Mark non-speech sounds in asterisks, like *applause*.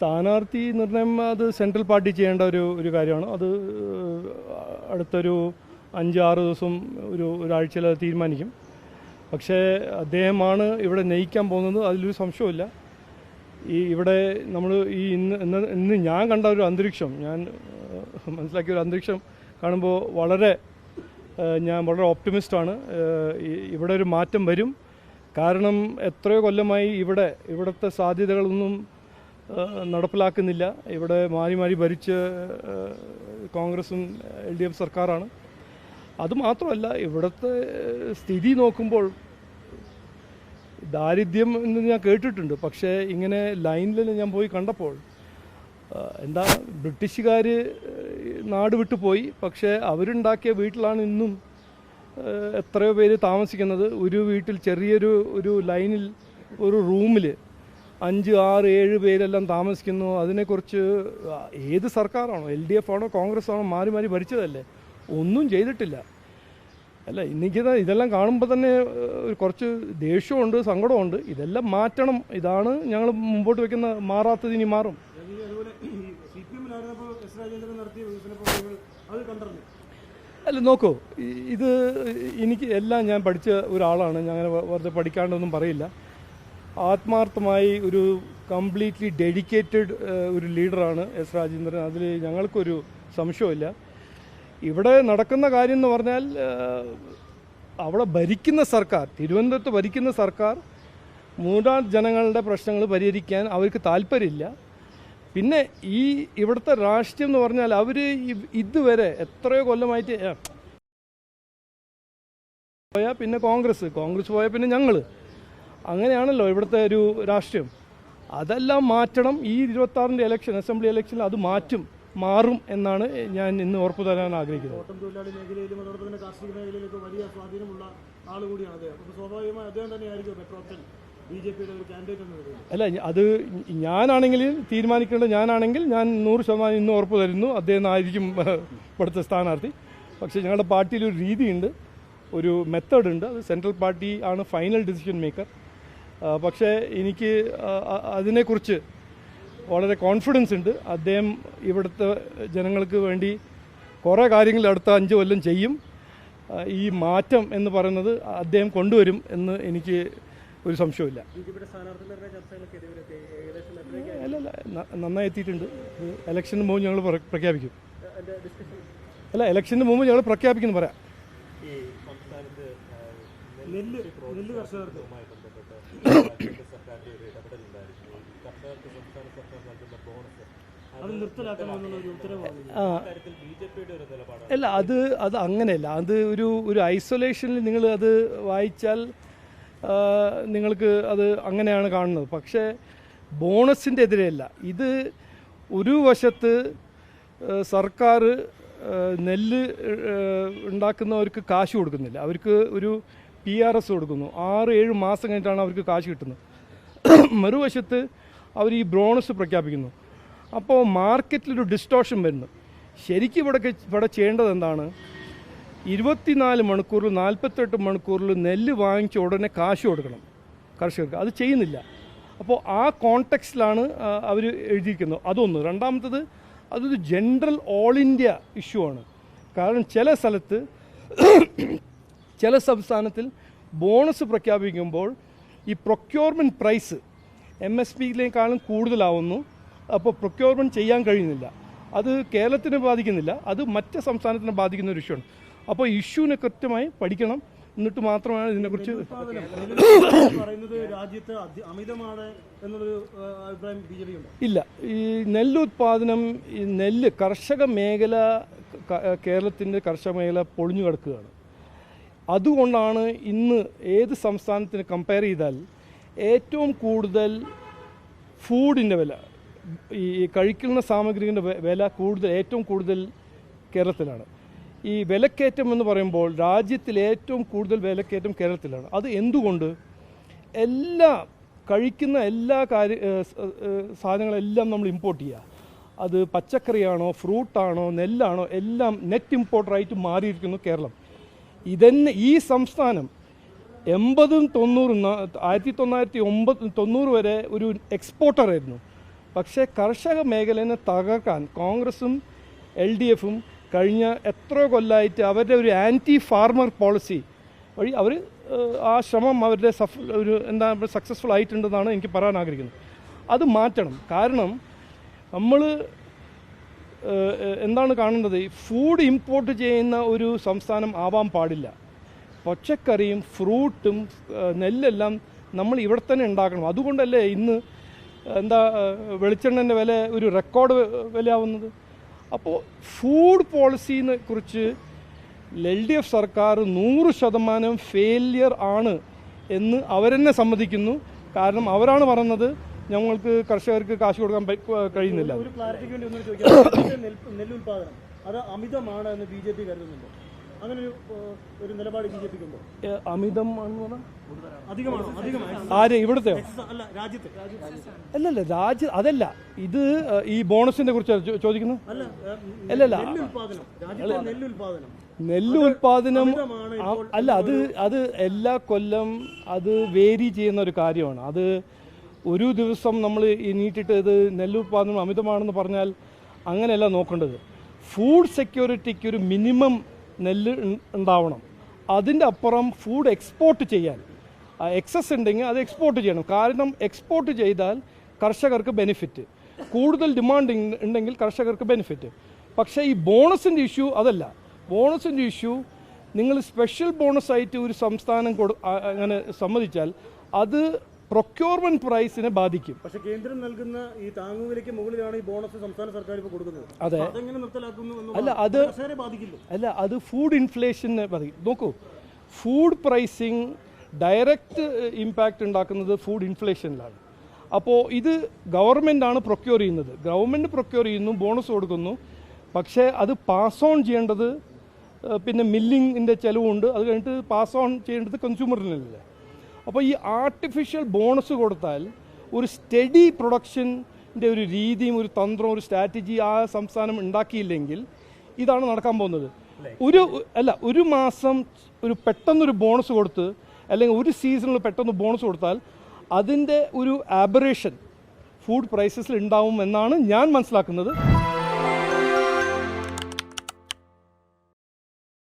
സ്ഥാനാർത്ഥി നിർണയം അത് സെൻട്രൽ പാർട്ടി ചെയ്യേണ്ട ഒരു ഒരു കാര്യമാണ്. അത് അടുത്തൊരു അഞ്ച് ആറ് ദിവസം ഒരു ഒരാഴ്ചയിൽ അത് തീരുമാനിക്കും. പക്ഷേ അദ്ദേഹമാണ് ഇവിടെ നയിക്കാൻ പോകുന്നത്. അതിലൊരു സംശയമില്ല ഈ ഇവിടെ നമ്മൾ ഈ ഇന്ന് ഇന്ന് ഞാൻ കണ്ട ഒരു അന്തരീക്ഷം ഞാൻ മനസ്സിലാക്കിയ ഒരു അന്തരീക്ഷം കാണുമ്പോൾ വളരെ ഞാൻ വളരെ ഓപ്റ്റിമിസ്റ്റാണ് ഇവിടെ ഒരു മാറ്റം വരും. കാരണം എത്രയോ കൊല്ലമായി ഇവിടെ ഇവിടുത്തെ സാധ്യതകളൊന്നും നടപ്പിലാക്കുന്നില്ല. ഇവിടെ മാറി മാറി ഭരിച്ച് കോൺഗ്രസും എൽ ഡി എഫ് സർക്കാരാണ്. അതുമാത്രമല്ല ഇവിടുത്തെ സ്ഥിതി നോക്കുമ്പോൾ ദാരിദ്ര്യം എന്ന് ഞാൻ കേട്ടിട്ടുണ്ട്. പക്ഷേ ഇങ്ങനെ ലൈനിൽ ഞാൻ പോയി കണ്ടപ്പോൾ എന്താ ബ്രിട്ടീഷുകാർ നാട് വിട്ടു പോയി. പക്ഷേ അവരുണ്ടാക്കിയ വീട്ടിലാണ് ഇന്നും എത്രയോ പേര് താമസിക്കുന്നത്. ഒരു വീട്ടിൽ ചെറിയൊരു ഒരു ലൈനിൽ ഒരു റൂമിൽ അഞ്ച് ആറ് ഏഴ് പേരെല്ലാം താമസിക്കുന്നു. അതിനെക്കുറിച്ച് ഏത് സർക്കാരാണോ? എൽ ഡി എഫ് ആണോ? കോൺഗ്രസ് ആണോ? മാറി മാറി ഭരിച്ചതല്ലേ? ഒന്നും ചെയ്തിട്ടില്ല. അല്ല എനിക്ക് ഇതെല്ലാം കാണുമ്പോൾ തന്നെ കുറച്ച് ദേഷ്യമുണ്ട് സങ്കടമുണ്ട്. ഇതെല്ലാം മാറ്റണം. ഇതാണ് ഞങ്ങൾ മുമ്പോട്ട് വെക്കുന്ന മാറാത്തത് ഇനി മാറും. അല്ല നോക്കൂ. ഇത് എനിക്ക് എല്ലാം ഞാൻ പഠിച്ച ഒരാളാണ്. ഞാൻ വെറുതെ പഠിക്കാണ്ടൊന്നും പറയില്ല. ആത്മാർത്ഥമായി ഒരു കംപ്ലീറ്റ്ലി ഡെഡിക്കേറ്റഡ് ഒരു ലീഡറാണ് എസ് രാജേന്ദ്രൻ. അതിൽ ഞങ്ങൾക്കൊരു സംശയമില്ല ഇവിടെ നടക്കുന്ന കാര്യം എന്ന് പറഞ്ഞാൽ അവിടെ ഭരിക്കുന്ന സർക്കാർ തിരുവനന്തപുരത്ത് ഭരിക്കുന്ന സർക്കാർ മൂന്നാം ജനങ്ങളുടെ പ്രശ്നങ്ങൾ പരിഹരിക്കാൻ അവർക്ക് താല്പര്യമില്ല. പിന്നെ ഈ ഇവിടുത്തെ രാഷ്ട്രീയം എന്ന് പറഞ്ഞാൽ അവർ ഇതുവരെ എത്രയോ കൊല്ലമായിട്ട് പോയാൽ പിന്നെ കോൺഗ്രസ് കോൺഗ്രസ് പോയാൽ പിന്നെ ഞങ്ങൾ അങ്ങനെയാണല്ലോ ഇവിടുത്തെ ഒരു രാഷ്ട്രീയം. അതെല്ലാം മാറ്റണം. ഈ ഇരുപത്താറിന്റെ ഇലക്ഷൻ അസംബ്ലി ഇലക്ഷനിൽ അത് മാറ്റും മാറും എന്നാണ് ഞാൻ ഇന്ന് ഉറപ്പു തരാൻ ആഗ്രഹിക്കുന്നത്. തോട്ടം തൊഴിലാളി മേഖലയിലും അതോടൊപ്പം തന്നെ കാർഷിക മേഖലയിലൊക്കെ വലിയ സ്വാധീനമുള്ള ആൾ കൂടിയാണ് അദ്ദേഹം. അപ്പോൾ സ്വാഭാവികമായി അദ്ദേഹം തന്നെയായിരിക്കും മെട്രോ ഓപ്ഷൻ ബി ജെ പിയുടെ ഒരു കാൻഡിഡേറ്റ് എന്ന അല്ല അത് ഞാനാണെങ്കിൽ തീരുമാനിക്കേണ്ടത് ഞാനാണെങ്കിൽ ഞാൻ നൂറ് ശതമാനം ഇന്ന് ഉറപ്പ് തരുന്നു. അദ്ദേഹം ആയിരിക്കും *laughs* ഇവിടുത്തെ സ്ഥാനാർത്ഥി. പക്ഷേ ഞങ്ങളുടെ പാർട്ടിയിൽ ഒരു രീതിയുണ്ട്. ഒരു മെത്തേഡ് ഉണ്ട്. അത് സെൻട്രൽ പാർട്ടി ആണ് ഫൈനൽ ഡിസിഷൻ മേക്കർ പക്ഷേ എനിക്ക് അതിനെക്കുറിച്ച് വളരെ കോൺഫിഡൻസ് ഉണ്ട്. അദ്ദേഹം ഇവിടുത്തെ ജനങ്ങൾക്ക് വേണ്ടി കുറേ കാര്യങ്ങൾ അടുത്ത അഞ്ച് കൊല്ലം ചെയ്യും. ഈ മാറ്റം എന്ന് പറയുന്നത് അദ്ദേഹം കൊണ്ടുവരും എന്ന് എനിക്ക് ഒരു സംശയമില്ല അല്ലല്ല നന്നായി എത്തിയിട്ടുണ്ട്. ഇലക്ഷന് മുമ്പ് ഞങ്ങൾ പ്രഖ്യാപിക്കും. അല്ല ഇലക്ഷന് മുമ്പ് ഞങ്ങൾ പ്രഖ്യാപിക്കുന്നു പറയാം. ഈ സംസ്ഥാനത്ത് നെല്ല് നെല്ല് കർഷകർക്ക്. അല്ല അത് അത് അങ്ങനെയല്ല. അത് ഒരു ഒരു ഐസൊലേഷനിൽ നിങ്ങൾ അത് വായിച്ചാൽ നിങ്ങൾക്ക് അത് അങ്ങനെയാണ് കാണുന്നത്. പക്ഷേ ബോണസിന്റെ എതിരെയല്ല. ഇത് ഒരു വശത്ത് സർക്കാർ നെല്ല് ഉണ്ടാക്കുന്നവർക്ക് കാശ് കൊടുക്കുന്നില്ല. അവർക്ക് ഒരു പി ആർ എസ് കൊടുക്കുന്നു. ആറ് ഏഴ് മാസം കഴിഞ്ഞിട്ടാണ് അവർക്ക് കാശ് കിട്ടുന്നത്. മറുവശത്ത് അവർ ഈ ബ്രോണസ് പ്രഖ്യാപിക്കുന്നു. അപ്പോൾ മാർക്കറ്റിലൊരു ഡിസ്റ്റോഷൻ വരുന്നു. ശരിക്കും ഇവിടെ ഇവിടെ ചെയ്യേണ്ടത് എന്താണ്? ഇരുപത്തിനാല് മണിക്കൂറിൽ നാൽപ്പത്തെട്ട് മണിക്കൂറിൽ നെല്ല് വാങ്ങിച്ച ഉടനെ കാശ് കൊടുക്കണം കർഷകർക്ക്. അത് ചെയ്യുന്നില്ല. അപ്പോൾ ആ കോണ്ടെക്സ്റ്റിലാണ് അവർ എഴുതിയിരിക്കുന്നത്. അതൊന്ന്. രണ്ടാമത്തത് അതൊരു ജനറൽ ഓൾ ഇന്ത്യ ഇഷ്യൂ ആണ്. കാരണം ചില സ്ഥലത്ത് ചില സംസ്ഥാനത്തിൽ ബോണസ് പ്രഖ്യാപിക്കുമ്പോൾ ഈ പ്രൊക്യൂർമെന്റ് പ്രൈസ് എം എസ് പിയിലേക്കാളും കൂടുതലാവുന്നു. അപ്പോൾ പ്രൊക്യൂർമെന്റ് ചെയ്യാൻ കഴിയുന്നില്ല. അത് കേരളത്തിനെ ബാധിക്കുന്നില്ല. അത് മറ്റ് സംസ്ഥാനത്തിനെ ബാധിക്കുന്ന ഒരു ഇഷ്യൂ ആണ്. അപ്പോൾ ഇഷ്യൂവിനെ കൃത്യമായി പഠിക്കണം. എന്നിട്ട് മാത്രമാണ് ഇതിനെക്കുറിച്ച് *coughs* പറയുന്നത് രാജ്യത്ത് അധി- അമിതമാണ് എന്നുള്ളൊരു ആ, അഭിപ്രായം ബി ജെ ഇല്ല. ഈ നെല്ലുത്പാദനം ഈ നെല്ല് കർഷക മേഖല കേരളത്തിന്റെ കർഷക മേഖല പൊളിഞ്ഞു കിടക്കുകയാണ്. അതുകൊണ്ടാണ് ഇന്ന് ഏത് സംസ്ഥാനത്തിന് കമ്പയർ ചെയ്താൽ ഏറ്റവും കൂടുതൽ ഫൂഡിന്റെ വില ഈ കഴിക്കുന്ന സാമഗ്രികളുടെ വില കൂടുതൽ ഏറ്റവും കൂടുതൽ കേരളത്തിലാണ്. ഈ വിലക്കയറ്റം എന്ന് പറയുമ്പോൾ രാജ്യത്തിൽ ഏറ്റവും കൂടുതൽ വിലക്കയറ്റം കേരളത്തിലാണ്. അത് എന്തുകൊണ്ട്? എല്ലാ കഴിക്കുന്ന എല്ലാ കാര്യ സാധനങ്ങളെല്ലാം നമ്മൾ ഇമ്പോർട്ട് ചെയ്യുക അത് പച്ചക്കറിയാണോ ഫ്രൂട്ടാണോ നെല്ലാണോ എല്ലാം നെറ്റ് ഇമ്പോർട്ടറായിട്ട് മാറിയിരിക്കുന്നു കേരളം. ഇതന്നെ ഈ സംസ്ഥാനം എൺപതും തൊണ്ണൂറും ആയിരത്തി തൊള്ളായിരത്തി ഒമ്പത് തൊണ്ണൂറ് വരെ ഒരു എക്സ്പോർട്ടറായിരുന്നു പക്ഷേ കർഷക മേഖലയെ തകർക്കാൻ കോൺഗ്രസും എൽ ഡി എഫും കഴിഞ്ഞ എത്ര കൊല്ലമായിട്ട് അവരുടെ ഒരു ആന്റി ഫാർമർ പോളിസി വഴി അവർ ആ ശ്രമം അവരുടെ സഫ് ഒരു എന്താ സക്സസ്ഫുൾ ആയിട്ടുണ്ടെന്നാണ് എനിക്ക് പറയാൻ ആഗ്രഹിക്കുന്നത്. അത് മാറ്റണം. കാരണം നമ്മൾ എന്താണ് കാണുന്നത്? ഫുഡ് ഇമ്പോർട്ട് ചെയ്യുന്ന ഒരു സംസ്ഥാനം ആവാൻ പാടില്ല. പച്ചക്കറിയും ഫ്രൂട്ടും നെല്ലെല്ലാം നമ്മൾ ഇവിടെ തന്നെ ഉണ്ടാക്കണം. അതുകൊണ്ടല്ലേ ഇന്ന് എന്താ വെളിച്ചെണ്ണന്റെ വില ഒരു റെക്കോർഡ് വിലയാവുന്നത്? അപ്പോൾ ഫുഡ് പോളിസിനെ കുറിച്ച് എൽ ഡി എഫ് സർക്കാർ നൂറ് ശതമാനം ഫെയിലിയർ ആണ് എന്ന് അവരെന്നെ സമ്മതിക്കുന്നു. കാരണം അവരാണ് പറയുന്നത് ഞങ്ങൾക്ക് കർഷകർക്ക് കാശ് കൊടുക്കാൻ കഴിയുന്നില്ല. ഒരു ക്ലാരിറ്റിക്ക് വേണ്ടി ഒന്നും ചോദിക്കാം. നെല്ലുൽപാദനം അത് അമിതമാണ് എന്ന് ബി ജെ പി കരുതുന്നുണ്ടോ? അങ്ങനെ ഒരു ഒരു നിലപാട് ബി ജെ പിക്ക് ഉണ്ടോ അമിതം ആണെന്ന് പറഞ്ഞാൽ അധികമാണോ? അധികമാണ് ആര് ഇവിടുത്തെ അല്ല രാജ്യത്തെ. രാജ്യത്തെ അല്ലല്ല രാജ്യ അതല്ല ഇത് ഈ ബോണസിനെ കുറിച്ച് ചോദിക്കുന്നത് അല്ല അല്ലല്ല. നെല്ലുൽപാദനം രാജ്യത്തെ നെല്ലുൽപാദനം നെല്ല് ഉൽപാദനം. അല്ല അത് അത് എല്ലാ കൊല്ലം അത് വേരി ചെയ്യുന്ന ഒരു കാര്യമാണ്. അത് ഒരു ദിവസം നമ്മൾ ഈ നീട്ടിട്ട് ഇത് നെല്ലുപാദനം അമിതമാണെന്ന് പറഞ്ഞാൽ അങ്ങനെയല്ല നോക്കേണ്ടത്. ഫുഡ് സെക്യൂരിറ്റിക്ക് ഒരു മിനിമം നെല്ല് ഉണ്ടാവണം. അതിന്റെ അപ്പുറം ഫുഡ് എക്സ്പോർട്ട് ചെയ്യാൻ. എക്സസ് ഉണ്ടെങ്കിൽ അത് എക്സ്പോർട്ട് ചെയ്യണം. കാരണം എക്സ്പോർട്ട് ചെയ്താൽ കർഷകർക്ക് ബെനിഫിറ്റ് കൂടുതൽ ഡിമാൻഡ് ഉണ്ടെങ്കിൽ കർഷകർക്ക് ബെനിഫിറ്റ് പക്ഷേ ഈ ബോണസിന്റെ ഇഷ്യൂ അതല്ല. ബോണസിന്റെ ഇഷ്യൂ നിങ്ങൾ സ്പെഷ്യൽ ബോണസ് ആയിട്ട് ഒരു സംസ്ഥാനം കൊടു അങ്ങനെ സമ്മതിച്ചാൽ അത് പ്രൊക്യൂർമെന്റ് പ്രൈസിനെ ബാധിക്കും. പക്ഷേ കേന്ദ്രം നൽകുന്ന ഈ താങ്ങുവിലയ്ക്ക് മുകളിലാണ് ഈ ബോണസ് സംസ്ഥാന സർക്കാർ ഇപ്പോൾ കൊടുക്കുന്നത്. അതെ. അപ്പൊ അതെങ്ങനെ നിർത്തലാക്കുന്നു അല്ല, അത് ബാധിക്കില്ല? അല്ല അത് ഫുഡ് ഇൻഫ്ലേഷനെ ബാധിക്കും. നോക്കൂ ഫുഡ് പ്രൈസിങ് ഡയറക്റ്റ് ഇമ്പാക്റ്റ് ഉണ്ടാക്കുന്നത് ഫുഡ് ഇൻഫ്ലേഷനിലാണ് അപ്പോൾ ഇത് ഗവൺമെന്റാണ് പ്രൊക്യൂർ ചെയ്യുന്നത്. ഗവൺമെന്റ് പ്രൊക്യൂർ ചെയ്യുന്നു ബോണസ് കൊടുക്കുന്നു. പക്ഷേ അത് പാസ് ഓൺ ചെയ്യേണ്ടത് പിന്നെ മില്ലിങ്ങിന്റെ ചിലവുണ്ട്. അത് കഴിഞ്ഞിട്ട് പാസ് ഓൺ ചെയ്യേണ്ടത് കൺസ്യൂമറിനല്ലേ അപ്പോൾ ഈ ആർട്ടിഫിഷ്യൽ ബോണസ് കൊടുത്താൽ ഒരു സ്റ്റഡി പ്രൊഡക്ഷന്റെ ഒരു രീതിയും ഒരു തന്ത്രവും ഒരു സ്ട്രാറ്റജി ആ സംസ്ഥാനം ഉണ്ടാക്കിയില്ലെങ്കിൽ ഇതാണ് നടക്കാൻ പോകുന്നത്. ഒരു അല്ല ഒരു മാസം ഒരു പെട്ടെന്നൊരു ബോണസ് കൊടുത്ത് അല്ലെങ്കിൽ ഒരു സീസണിൽ പെട്ടെന്ന് ബോണസ് കൊടുത്താൽ അതിന്റെ ഒരു ആബറേഷൻ ഫുഡ് പ്രൈസസിൽ ഉണ്ടാവും എന്നാണ് ഞാൻ മനസ്സിലാക്കുന്നത്.